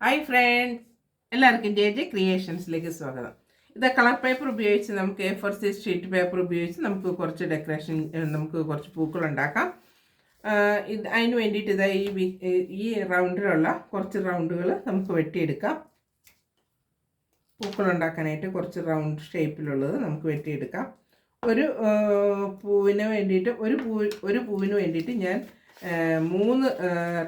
Hi friends എല്ലാവർക്കും J J ക്രിയേഷൻസിലേക്ക് സ്വാഗതം. ഇത് കളർ പേപ്പർ ഉപയോഗിച്ച് നമുക്ക് A four size sheet paper ഉപയോഗിച്ച് നമുക്ക് കുറച്ച് ഡെക്കറേഷൻ നമുക്ക് കുറച്ച് പൂക്കൾ ഉണ്ടാക്കാം. ഇത് അതിന് വേണ്ടിയിട്ട് ഇതാ ഈ ഈ റൗണ്ടിലുള്ള കുറച്ച് റൗണ്ടുകൾ നമുക്ക് വെട്ടിയെടുക്കാം. പൂക്കൾ ഉണ്ടാക്കാനായിട്ട് കുറച്ച് റൗണ്ട് ഷേപ്പിലുള്ളത് നമുക്ക് വെട്ടിയെടുക്കാം. ഒരു പൂവിന് വേണ്ടിയിട്ട് ഒരു പൂ ഒരു പൂവിന് വേണ്ടിയിട്ട് ഞാൻ മൂന്ന്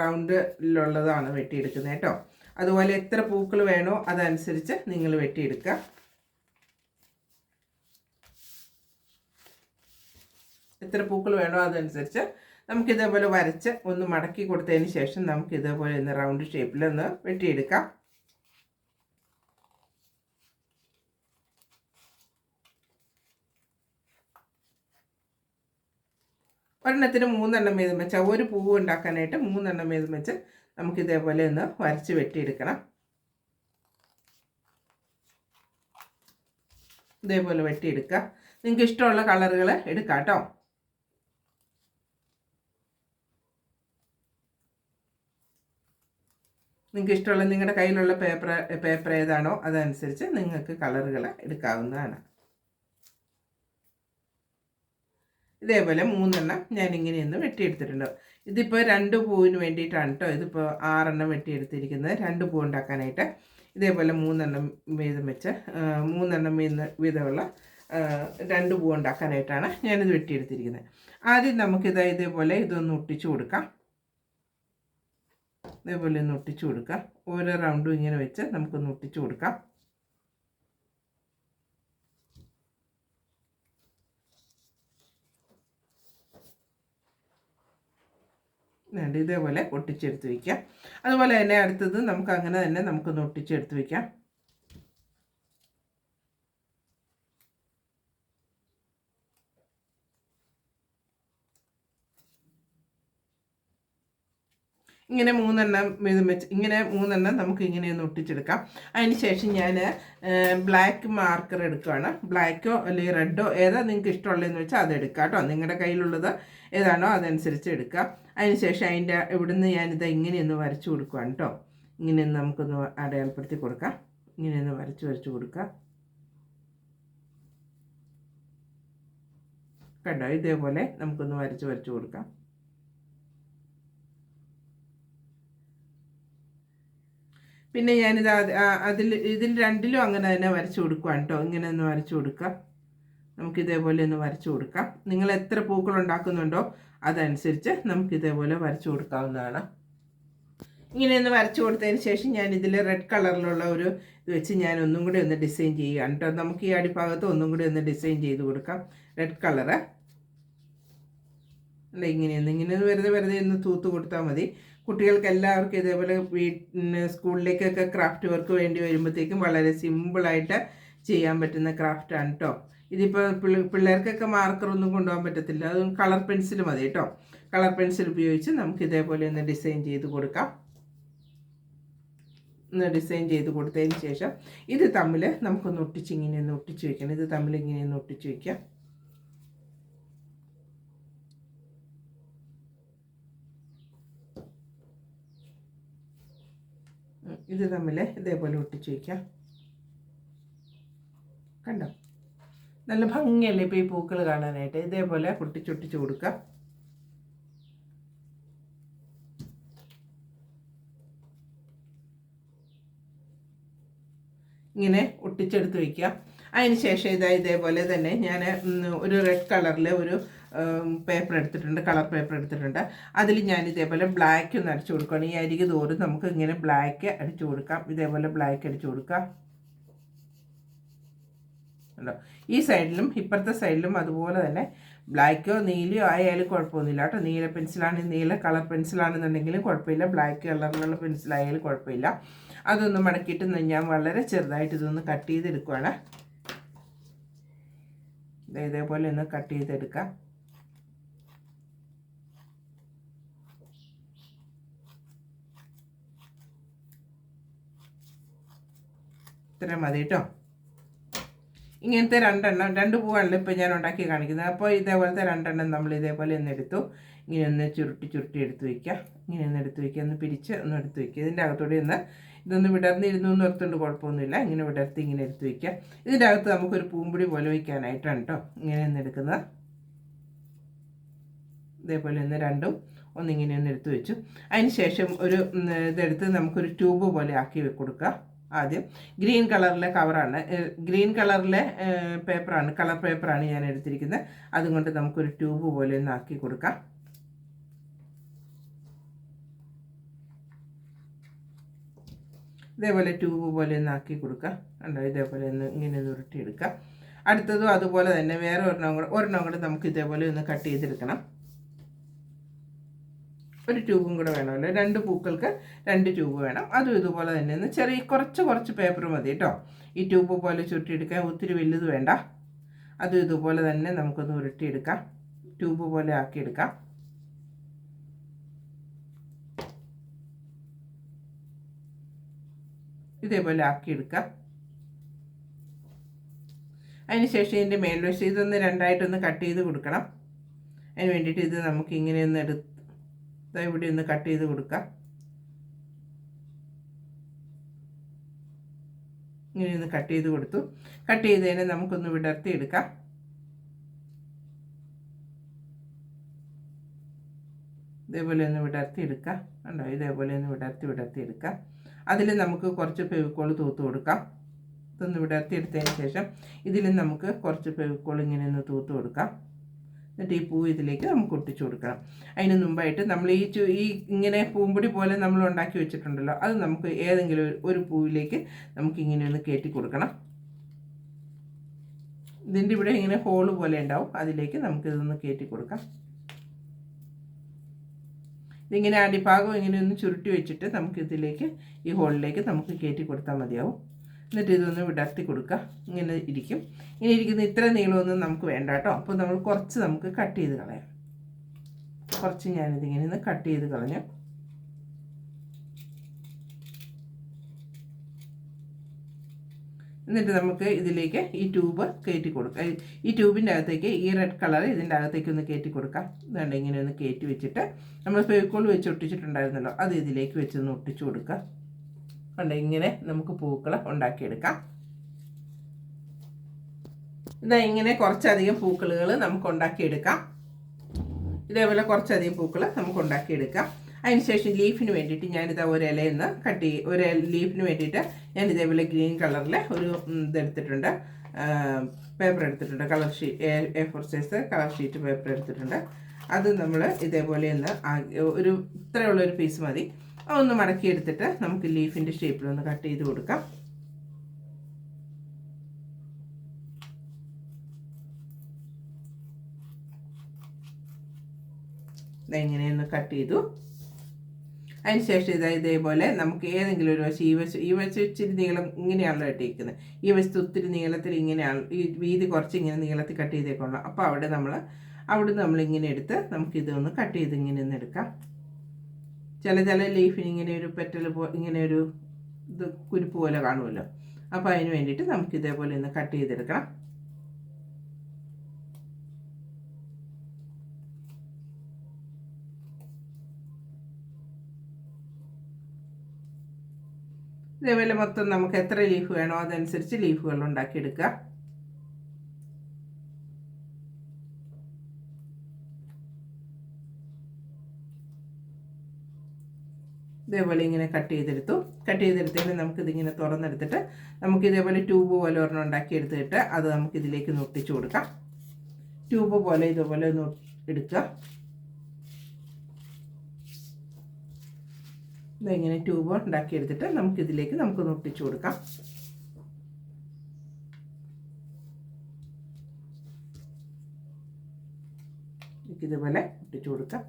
റൗണ്ടിലുള്ളതാണ് വെട്ടിയെടുക്കുന്നത് കേട്ടോ. അതുപോലെ എത്ര പൂക്കൾ വേണോ അതനുസരിച്ച് നിങ്ങൾ വെട്ടിയെടുക്കുക. എത്ര പൂക്കൾ വേണോ അതനുസരിച്ച് നമുക്ക് ഇതേപോലെ വരച്ച് ഒന്ന് മടക്കി കൊടുത്തതിന് ശേഷം നമുക്ക് ഇതേപോലെ ഒന്ന് റൗണ്ട് ഷേപ്പിൽ ഒന്ന് വെട്ടിയെടുക്കാം. ഒരെണ്ണത്തിന് മൂന്നെണ്ണം വീതം വെച്ചാൽ ഒരു പൂവ് ഉണ്ടാക്കാനായിട്ട് മൂന്നെണ്ണം വീതം വെച്ച് നമുക്ക് ഇതേപോലെ ഒന്ന് വരച്ച് വെട്ടിയെടുക്കണം. ഇതേപോലെ വെട്ടിയെടുക്കുക. നിങ്ങൾക്ക് ഇഷ്ടമുള്ള കളറുകൾ എടുക്കാം കേട്ടോ. നിങ്ങൾക്ക് ഇഷ്ടമുള്ള നിങ്ങളുടെ കയ്യിലുള്ള പേപ്പർ പേപ്പർ ഏതാണോ അതനുസരിച്ച് നിങ്ങൾക്ക് കളറുകൾ എടുക്കാവുന്നതാണ്. ഇതേപോലെ മൂന്നെണ്ണം ഞാൻ ഇങ്ങനെയൊന്ന് വെട്ടിയെടുത്തിട്ടുണ്ട്. ഇതിപ്പോൾ രണ്ട് പൂവിന് വേണ്ടിയിട്ടാണ് കേട്ടോ ഇതിപ്പോൾ ആറെണ്ണം വെട്ടിയെടുത്തിരിക്കുന്നത്. രണ്ട് പൂ ഉണ്ടാക്കാനായിട്ട്. ഇതേപോലെ മൂന്നെണ്ണം വീതം വെച്ച് മൂന്നെണ്ണം വീതം വീതമുള്ള രണ്ട് പൂ ഉണ്ടാക്കാനായിട്ടാണ് ഞാനിത് വെട്ടിയെടുത്തിരിക്കുന്നത്. ആദ്യം നമുക്കിത് ഇതേപോലെ ഇതൊന്ന് ഒട്ടിച്ചു കൊടുക്കാം. ഇതേപോലെ ഒന്ന് ഒട്ടിച്ചു കൊടുക്കാം. ഓരോ റൗണ്ടും ഇങ്ങനെ വെച്ച് നമുക്കൊന്ന് ഒട്ടിച്ചു കൊടുക്കാം. വേണ്ട ഇതേപോലെ ഒട്ടിച്ചെടുത്ത് വയ്ക്കാം അതുപോലെ തന്നെ അടുത്തത് നമുക്ക് അങ്ങനെ തന്നെ നമുക്കൊന്ന് ഒട്ടിച്ചെടുത്ത് വയ്ക്കാം ഇങ്ങനെ മൂന്നെണ്ണം വെച്ച് ഇങ്ങനെ മൂന്നെണ്ണം നമുക്ക് ഇങ്ങനെ ഒന്ന് ഒട്ടിച്ചെടുക്കാം. അതിന് ശേഷം ഞാൻ ബ്ലാക്ക് മാർക്കർ എടുക്കുകയാണ് ബ്ലാക്കോ അല്ലെങ്കിൽ റെഡോ ഏതാ നിങ്ങൾക്ക് ഇഷ്ടമുള്ളതെന്ന് വെച്ചാൽ അത് എടുക്കാം കേട്ടോ. നിങ്ങളുടെ കയ്യിലുള്ളത് ഏതാണോ അതനുസരിച്ച് എടുക്കുക അതിന് ശേഷം അതിന്റെ ഇവിടുന്ന് ഞാനിത് ഇങ്ങനെയൊന്ന് വരച്ചു കൊടുക്കുകയാണ് കേട്ടോ. ഇങ്ങനെയൊന്ന് നമുക്കൊന്ന് അടയാളപ്പെടുത്തി കൊടുക്കാം. ഇങ്ങനെയൊന്ന് വരച്ച് വരച്ച് കൊടുക്കുക കണ്ടോ? ഇതേപോലെ നമുക്കൊന്ന് വരച്ച് വരച്ച് കൊടുക്കാം. പിന്നെ ഞാനിത് അതിൽ ഇതിൽ രണ്ടിലും അങ്ങനെ തന്നെ വരച്ചു കൊടുക്കുകയാണ് കേട്ടോ ഇങ്ങനെ ഒന്ന് വരച്ച് കൊടുക്കാം. നമുക്ക് ഇതേപോലെ ഒന്ന് വരച്ചു കൊടുക്കാം. നിങ്ങൾ എത്ര പൂക്കൾ ഉണ്ടാക്കുന്നുണ്ടോ അതനുസരിച്ച് നമുക്ക് ഇതേപോലെ വരച്ച് കൊടുക്കാവുന്നതാണ്. ഇങ്ങനെ ഒന്ന് വരച്ച് കൊടുത്തതിന് ശേഷം ഞാൻ ഇതിൽ റെഡ് കളറിലുള്ള ഒരു ഇത് വെച്ച് ഞാൻ ഒന്നും കൂടി ഒന്ന് ഡിസൈൻ ചെയ്യുകയാണ് കേട്ടോ നമുക്ക് ഈ അടിഭാഗത്ത് ഒന്നും കൂടി ഒന്ന് ഡിസൈൻ ചെയ്ത് കൊടുക്കാം. റെഡ് കളറ് അല്ല ഇങ്ങനെയൊന്ന് ഇങ്ങനെ വെറുതെ വെറുതെ ഒന്ന് തൂത്ത് കൊടുത്താൽ മതി. കുട്ടികൾക്ക് എല്ലാവർക്കും ഇതേപോലെ വീട്ടിന് സ്കൂളിലേക്കൊക്കെ ക്രാഫ്റ്റ് വർക്ക് വേണ്ടി വരുമ്പോഴത്തേക്കും വളരെ സിമ്പിളായിട്ട് ചെയ്യാൻ പറ്റുന്ന ക്രാഫ്റ്റാണ് കേട്ടോ ഇതിപ്പോൾ പിള്ളേർക്കൊക്കെ മാർക്കറൊന്നും കൊണ്ടുപോകാൻ പറ്റത്തില്ല. അത് കളർ പെൻസിൽ മതി കേട്ടോ കളർ പെൻസിൽ ഉപയോഗിച്ച് നമുക്ക് ഇതേപോലെ ഒന്ന് ഡിസൈൻ ചെയ്ത് കൊടുക്കാം. ഒന്ന് ഡിസൈൻ ചെയ്ത് കൊടുത്തതിന് ശേഷം ഇത് തമ്മിൽ നമുക്കൊന്ന് ഒട്ടിച്ച് ഇങ്ങനെ ഒന്ന് ഒട്ടിച്ച് വെക്കണം. ഇത് തമ്മിൽ ഇങ്ങനെ ഒന്ന് ഒട്ടിച്ച് വെക്കാം ഇത് തമ്മിൽ ഇതേപോലെ ഒട്ടിച്ച് വയ്ക്കാം കണ്ടോ? നല്ല ഭംഗിയല്ലേ ഇപ്പോൾ ഈ പൂക്കൾ കാണാനായിട്ട്? ഇതേപോലെ ഒട്ടിച്ചൊട്ടിച്ച് കൊടുക്കാം. ഇങ്ങനെ ഒട്ടിച്ചെടുത്ത് വയ്ക്കാം അതിന് ശേഷം ഇതാ ഇതേപോലെ തന്നെ ഞാൻ ഒരു റെഡ് കളറിൽ ഒരു പേപ്പർ എടുത്തിട്ടുണ്ട് കളർ പേപ്പർ എടുത്തിട്ടുണ്ട്. അതിൽ ഞാൻ ഇതേപോലെ ബ്ലാക്ക് ഒന്ന് അടിച്ചു കൊടുക്കുകയാണ്. ഈ അരികെ തോറും നമുക്ക് ഇങ്ങനെ ബ്ലാക്ക് അടിച്ചു കൊടുക്കാം. ഇതേപോലെ ബ്ലാക്ക് അടിച്ചു കൊടുക്കാം ഉണ്ടോ ഈ സൈഡിലും ഇപ്പുറത്തെ സൈഡിലും അതുപോലെ തന്നെ ബ്ലാക്കോ നീലയോ ആയാലും കുഴപ്പമൊന്നുമില്ല കേട്ടോ. നീല പെൻസിലാണ് നീല കളർ പെൻസിലാണെന്നുണ്ടെങ്കിലും കുഴപ്പമില്ല. ബ്ലാക്ക് കളറിലുള്ള പെൻസിലായാലും കുഴപ്പമില്ല. അതൊന്ന് മടക്കിയിട്ട് ഞാൻ വളരെ ചെറുതായിട്ട് ഇതൊന്ന് കട്ട് ചെയ്തെടുക്കുവാണ്. ദേ ഇതേപോലെ ഒന്ന് കട്ട് ചെയ്തെടുക്കാം. ഇത്ര മതി കേട്ടോ. ഇങ്ങനത്തെ രണ്ടെണ്ണം രണ്ട് പൂവാണല്ലോ ഇപ്പോൾ ഞാൻ ഉണ്ടാക്കി കാണിക്കുന്നത്. അപ്പോൾ ഇതേപോലത്തെ രണ്ടെണ്ണം നമ്മൾ ഇതേപോലെ ഒന്ന് എടുത്തു. ഇങ്ങനെ ഒന്ന് ചുരുട്ടി ചുരുട്ടി എടുത്ത് വയ്ക്കുക ഇങ്ങനെ ഒന്ന് എടുത്ത് വയ്ക്കുക ഒന്ന് പിരിച്ച് ഒന്ന് എടുത്ത് വയ്ക്കുക ഇതിന്റെ അകത്തൂടെ ഒന്ന് ഇതൊന്ന് വിടർന്നിരുന്നു എന്ന് ഓർത്തുകൊണ്ട് കുഴപ്പമൊന്നുമില്ല. ഇങ്ങനെ വിടർത്തി ഇങ്ങനെ എടുത്ത് വയ്ക്കുക ഇതിന്റെ അകത്ത് നമുക്കൊരു പൂമ്പുടി പോലെ വയ്ക്കാനായിട്ടാണ് കേട്ടോ ഇങ്ങനെ ഒന്ന് എടുക്കുന്നത്. ഇതേപോലെ ഒന്ന് രണ്ടും ഒന്നിങ്ങനെ ഒന്ന് എടുത്ത് വെച്ചു. അതിന് ശേഷം ഒരു ഇതെടുത്ത് നമുക്കൊരു ട്യൂബ് പോലെ ആക്കി കൊടുക്കുക ആദ്യം. ഗ്രീൻ കളറിലെ കവറാണ്. ഗ്രീൻ കളറിലെ പേപ്പറാണ്. കളർ പേപ്പറാണ് ഞാൻ എടുത്തിരിക്കുന്നത്. അതുകൊണ്ട് നമുക്കൊരു ട്യൂബ് പോലെ ഒന്ന് ആക്കി കൊടുക്കാം. ഇതേപോലെ ട്യൂബ് പോലെ ഒന്ന് ആക്കി കൊടുക്കുക കണ്ടോ? ഇതേപോലെ ഒന്ന് ഇങ്ങനെ ഒന്ന് ഉരുട്ടിയെടുക്കുക അടുത്തതും അതുപോലെ തന്നെ വേറെ ഒരെണ്ണം കൂടെ ഒരെണ്ണം കൂടെ നമുക്ക് ഇതേപോലെ ഒന്ന് കട്ട് ചെയ്തെടുക്കണം. ഒരു ട്യൂബും കൂടെ വേണമല്ലോ രണ്ട് പൂക്കൾക്ക് രണ്ട് ട്യൂബ് വേണം. അതും ഇതുപോലെ തന്നെ ഒന്ന് ചെറിയ കുറച്ച് കുറച്ച് പേപ്പർ മതി കേട്ടോ. ഈ ട്യൂബ് പോലെ ചുരുട്ടിയെടുക്കാൻ ഒത്തിരി വലുത് വേണ്ട. അതും ഇതുപോലെ തന്നെ നമുക്കൊന്ന് ഉരുട്ടിയെടുക്കാം. ട്യൂബ് പോലെ ആക്കിയെടുക്കാം. ഇതേപോലെ ആക്കിയെടുക്കാം. അതിനുശേഷം ഇതിന്റെ മേൽവശം ഇതൊന്ന് രണ്ടായിട്ടൊന്ന് കട്ട് ചെയ്ത് കൊടുക്കണം. അതിന് വേണ്ടിയിട്ട് ഇത് നമുക്ക് ഇങ്ങനെ ഒന്ന് എടുത്ത് ഇവിടെ ഒന്ന് കട്ട് ചെയ്ത് കൊടുക്കാം. ഇങ്ങനെ ഒന്ന് കട്ട് ചെയ്ത് കൊടുത്തു. കട്ട് ചെയ്തതിനെ നമുക്കൊന്ന് വിടർത്തി എടുക്കാം. ഇതേപോലെ ഒന്ന് വിടർത്തി എടുക്കാം. കണ്ടോ? ഇതേപോലെ ഒന്ന് വിടർത്തി വിടർത്തി എടുക്കാം. അതിൽ നമുക്ക് കുറച്ച് ഫെവിക്കോൾ തൂത്ത് കൊടുക്കാം. ഇതൊന്ന് വിടർത്തി എടുത്തതിന് ശേഷം ഇതിൽ നമുക്ക് കുറച്ച് ഫെവിക്കോൾ ഇങ്ങനെ ഒന്ന് തൂത്ത് കൊടുക്കാം. എന്നിട്ട് ഈ പൂ ഇതിലേക്ക് നമുക്ക് ഒട്ടിച്ചു കൊടുക്കണം. അതിന് മുമ്പായിട്ട് നമ്മൾ ഈ ചു ഈ ഇങ്ങനെ പൂമ്പൊടി പോലെ നമ്മൾ ഉണ്ടാക്കി വെച്ചിട്ടുണ്ടല്ലോ അത് നമുക്ക് ഏതെങ്കിലും ഒരു- പൂവിലേക്ക് നമുക്ക് ഇങ്ങനെ ഒന്ന് കയറ്റി കൊടുക്കണം. ഇതിന്റെ ഇവിടെ ഇങ്ങനെ ഹോൾ പോലെ ഉണ്ടാവും അതിലേക്ക് നമുക്ക് ഇതൊന്ന് കയറ്റി കൊടുക്കാം. ഇതിങ്ങനെ അടിഭാഗം ഇങ്ങനെ ഒന്ന് ചുരുട്ടി വെച്ചിട്ട് നമുക്ക് ഇതിലേക്ക് ഈ ഹോളിലേക്ക് നമുക്ക് കയറ്റി കൊടുത്താൽ മതിയാവും. എന്നിട്ട് ഇതൊന്ന് വിടർത്തി കൊടുക്കുക ഇങ്ങനെ ഇരിക്കും. ഇങ്ങനെ ഇരിക്കുന്ന ഇത്ര നീളമൊന്നും നമുക്ക് വേണ്ട കേട്ടോ. അപ്പോൾ നമ്മൾ കുറച്ച് നമുക്ക് കട്ട് ചെയ്ത് കളയാം. കുറച്ച് ഞാനിതിങ്ങനെ ഒന്ന് കട്ട് ചെയ്ത് കളഞ്ഞു. എന്നിട്ട് നമുക്ക് ഇതിലേക്ക് ഈ ട്യൂബ് കയറ്റി കൊടുക്കാം. ഈ- ട്യൂബിന്റെ അകത്തേക്ക് ഈ റെഡ് കളർ ഇതിന്റെ അകത്തേക്ക് ഒന്ന് കയറ്റി കൊടുക്കാം. എന്നുണ്ടെങ്കിൽ ഇങ്ങനെ ഒന്ന് കയറ്റി വെച്ചിട്ട് നമ്മൾ ഫെവിക്കോൾ വെച്ച് ഒട്ടിച്ചിട്ടുണ്ടായിരുന്നല്ലോ അത് ഇതിലേക്ക് വെച്ച് ഒന്ന് ഒട്ടിച്ചു കൊടുക്കുക കണ്ടോ ഇങ്ങനെ നമുക്ക് പൂക്കൾ ഉണ്ടാക്കിയെടുക്കാം. ഇതാ ഇങ്ങനെ കുറച്ചധികം പൂക്കളുകൾ നമുക്ക് ഉണ്ടാക്കിയെടുക്കാം. ഇതേപോലെ കുറച്ചധികം പൂക്കൾ നമുക്ക് ഉണ്ടാക്കിയെടുക്കാം. അതിനുശേഷം ലീഫിന് വേണ്ടിയിട്ട് ഞാനിതാ ഒരു ഇലയിൽ കട്ട് ചെയ്യും ഒരു ലീഫിന് വേണ്ടിയിട്ട് ഞാൻ ഇതേപോലെ ഗ്രീൻ കളറിൽ ഒരു ഇതെടുത്തിട്ടുണ്ട്. പേപ്പർ എടുത്തിട്ടുണ്ട്. Colour sheet A four size colour sheet paper എടുത്തിട്ടുണ്ട്. അത് നമ്മൾ ഇതേപോലെ ഒന്ന് ഒരു ഇത്രയുള്ള ഒരു പീസ് മതി. അതൊന്ന് മടക്കി എടുത്തിട്ട് നമുക്ക് ലീഫിന്റെ ഷേപ്പിലൊന്ന് കട്ട് ചെയ്ത് കൊടുക്കാം. ഇങ്ങനെയൊന്ന് കട്ട് ചെയ്തു. അതിന് ശേഷം ഇതാ ഇതേപോലെ നമുക്ക് ഏതെങ്കിലും ഒരു വശം ഈ വശം ഈ വശം ഇച്ചിരി നീളം ഇങ്ങനെയാണല്ലോ ഇട്ടിരിക്കുന്നത് ഈ വശത്ത് ഒത്തിരി നീളത്തിൽ ഇങ്ങനെയാണ് ഈ വീതി കുറച്ച് ഇങ്ങനെ നീളത്തിൽ കട്ട് ചെയ്തേക്കുള്ളൂ അപ്പോൾ അവിടെ നമ്മൾ അവിടെ നമ്മൾ ഇങ്ങനെ എടുത്ത് നമുക്കിതൊന്ന് കട്ട് ചെയ്ത് ഇങ്ങനെ ഒന്ന് എടുക്കാം. ചില ചില ലീഫിന് ഇങ്ങനെ ഒരു പെറ്റൽ പോ ഇങ്ങനെ ഒരു ഇത് കുരുപ്പ് പോലെ കാണുമല്ലോ. അപ്പോൾ അതിന് വേണ്ടിയിട്ട് നമുക്ക് ഇതേപോലെ ഒന്ന് കട്ട് ചെയ്തെടുക്കണം. ഇതേപോലെ മൊത്തം നമുക്ക് എത്ര ലീഫ് വേണോ അതനുസരിച്ച് ലീഫുകൾ ഉണ്ടാക്കിയെടുക്കുക. ഇതേപോലെ ഇങ്ങനെ കട്ട് ചെയ്തെടുത്തു. കട്ട് ചെയ്തെടുത്തതിന് നമുക്കിതിങ്ങനെ തുറന്നെടുത്തിട്ട് നമുക്ക് ഇതേപോലെ ട്യൂബ് പോലെ ഒരെണ്ണം ഉണ്ടാക്കി എടുത്തിട്ട് അത് നമുക്ക് ഇതിലേക്ക് നൊട്ടിച്ചു കൊടുക്കാം. ട്യൂബ് പോലെ ഇതുപോലെ ഒന്ന് എടുക്കുക. ഇതെങ്ങനെ ട്യൂബ് ഉണ്ടാക്കി എടുത്തിട്ട് നമുക്ക് ഒട്ടിച്ചു കൊടുക്കാം. ഇതുപോലെ ഒട്ടിച്ചു കൊടുക്കാം.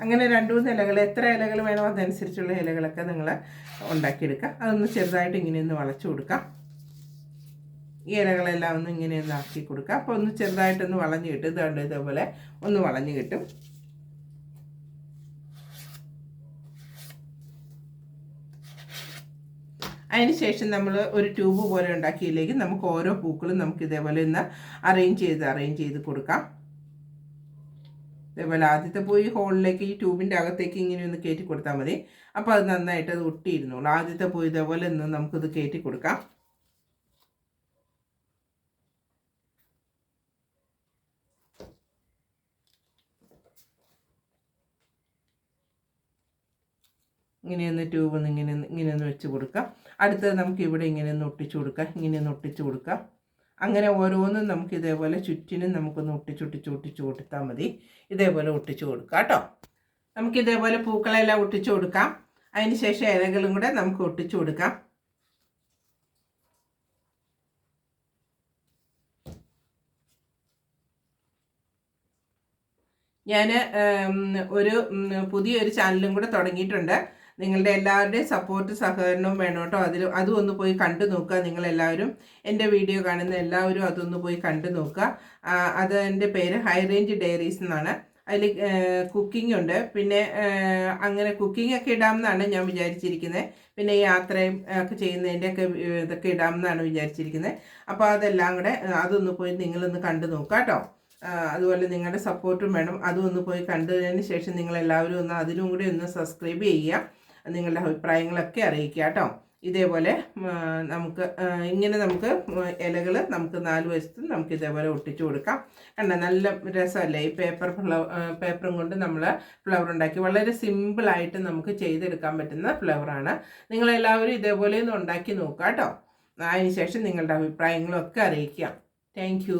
അങ്ങനെ രണ്ട് മൂന്ന് ഇലകൾ എത്ര ഇലകൾ വേണോ അതനുസരിച്ചുള്ള ഇലകളൊക്കെ നിങ്ങൾ ഉണ്ടാക്കിയെടുക്കുക അതൊന്ന് ചെറുതായിട്ട് ഇങ്ങനെ ഒന്ന് വളച്ചു കൊടുക്കാം. ഈ ഇലകളെല്ലാം ഒന്ന് ഇങ്ങനെ ഒന്ന് ആക്കി കൊടുക്കുക അപ്പോൾ ഒന്ന് ചെറുതായിട്ടൊന്ന് വളഞ്ഞ് കിട്ടും. ഇതുകൊണ്ട് ഇതേപോലെ ഒന്ന് വളഞ്ഞ് കിട്ടും. ശേഷം നമ്മൾ ഒരു ട്യൂബ് പോലെ ഉണ്ടാക്കിയില്ലെങ്കിൽ നമുക്ക് ഓരോ പൂക്കളും നമുക്ക് ഇതേപോലെ ഒന്ന് അറേഞ്ച് ചെയ്ത് അറേഞ്ച് ചെയ്ത് കൊടുക്കാം. ഇതേപോലെ ആദ്യത്തെ പോയി ഹോളിലേക്ക് ഈ ട്യൂബിന്റെ അകത്തേക്ക് ഇങ്ങനെ ഒന്ന് കയറ്റി കൊടുത്താൽ മതി. അപ്പോൾ അത് നന്നായിട്ട് അത് ഒട്ടിയിരുന്നുള്ളൂ ആദ്യത്തെ പോയി ഇതേപോലെ ഒന്ന് നമുക്കിത് കയറ്റി കൊടുക്കാം. ഇങ്ങനെയൊന്ന് ട്യൂബ് ഒന്ന് ഇങ്ങനെ ഇങ്ങനെയൊന്ന് ഇങ്ങനെ വെച്ച് കൊടുക്കാം. അടുത്തത് നമുക്ക് ഇവിടെ ഇങ്ങനെ ഒന്ന് ഒട്ടിച്ചു കൊടുക്കാം. ഇങ്ങനെയൊന്ന് ഒട്ടിച്ചു കൊടുക്കാം. അങ്ങനെ ഓരോന്നും നമുക്ക് ഇതേപോലെ ചുറ്റിനും നമുക്കൊന്ന് ഒട്ടിച്ച് ഒട്ടിച്ച് കൊടുത്താൽ മതി. ഇതേപോലെ ഒട്ടിച്ചു കൊടുക്കാം കേട്ടോ. നമുക്ക് ഇതേപോലെ പൂക്കളെല്ലാം ഒട്ടിച്ചു കൊടുക്കാം. അതിന് ശേഷം ഇലകളും കൂടെ നമുക്ക് ഒട്ടിച്ചു കൊടുക്കാം. ഞാൻ ഒരു പുതിയൊരു ചാനലും കൂടെ തുടങ്ങിയിട്ടുണ്ട്. നിങ്ങളുടെ എല്ലാവരുടെയും സപ്പോർട്ട് സഹകരണവും വേണം കേട്ടോ. അതിൽ അതും ഒന്ന് പോയി കണ്ടു നോക്കുക. നിങ്ങളെല്ലാവരും എന്റെ വീഡിയോ കാണുന്ന എല്ലാവരും അതൊന്ന് പോയി കണ്ടു നോക്കുക. അത് എന്റെ പേര് ഹൈ റേഞ്ച് ഡയറീസ് എന്നാണ്. അതിൽ കുക്കിംഗ് ഉണ്ട്. പിന്നെ അങ്ങനെ കുക്കിംഗ് ഒക്കെ ഇടാമെന്നാണ് ഞാൻ വിചാരിച്ചിരിക്കുന്നത് പിന്നെ യാത്രയും ഒക്കെ ചെയ്യുന്നതിന്റെയൊക്കെ ഇതൊക്കെ ഇടാമെന്നാണ് വിചാരിച്ചിരിക്കുന്നത് അപ്പോൾ അതെല്ലാം കൂടെ അതൊന്ന് പോയി നിങ്ങളൊന്ന് കണ്ടു നോക്കുക കേട്ടോ. അതുപോലെ നിങ്ങളുടെ സപ്പോർട്ടും വേണം. അതും ഒന്ന് പോയി കണ്ടതിന് ശേഷം നിങ്ങളെല്ലാവരും ഒന്ന് അതിലും കൂടി ഒന്ന് സബ്സ്ക്രൈബ് ചെയ്യുക. നിങ്ങളുടെ അഭിപ്രായങ്ങളൊക്കെ അറിയിക്കുക കേട്ടോ. ഇതേപോലെ നമുക്ക് ഇങ്ങനെ നമുക്ക് ഇലകൾ നമുക്ക് നാല് വശത്തും നമുക്ക് ഇതേപോലെ ഒട്ടിച്ചു കൊടുക്കാം. കണ്ട? നല്ല രസമല്ലേ? ഈ പേപ്പർ ഫ്ലവർ പേപ്പറും കൊണ്ട് നമ്മൾ ഫ്ലവർ ഉണ്ടാക്കി വളരെ സിമ്പിളായിട്ട് നമുക്ക് ചെയ്തെടുക്കാൻ പറ്റുന്ന ഫ്ലവറാണ് നിങ്ങളെല്ലാവരും ഇതേപോലെ ഒന്ന് ഉണ്ടാക്കി നോക്കുക കേട്ടോ. അതിനുശേഷം നിങ്ങളുടെ അഭിപ്രായങ്ങളൊക്കെ അറിയിക്കാം താങ്ക്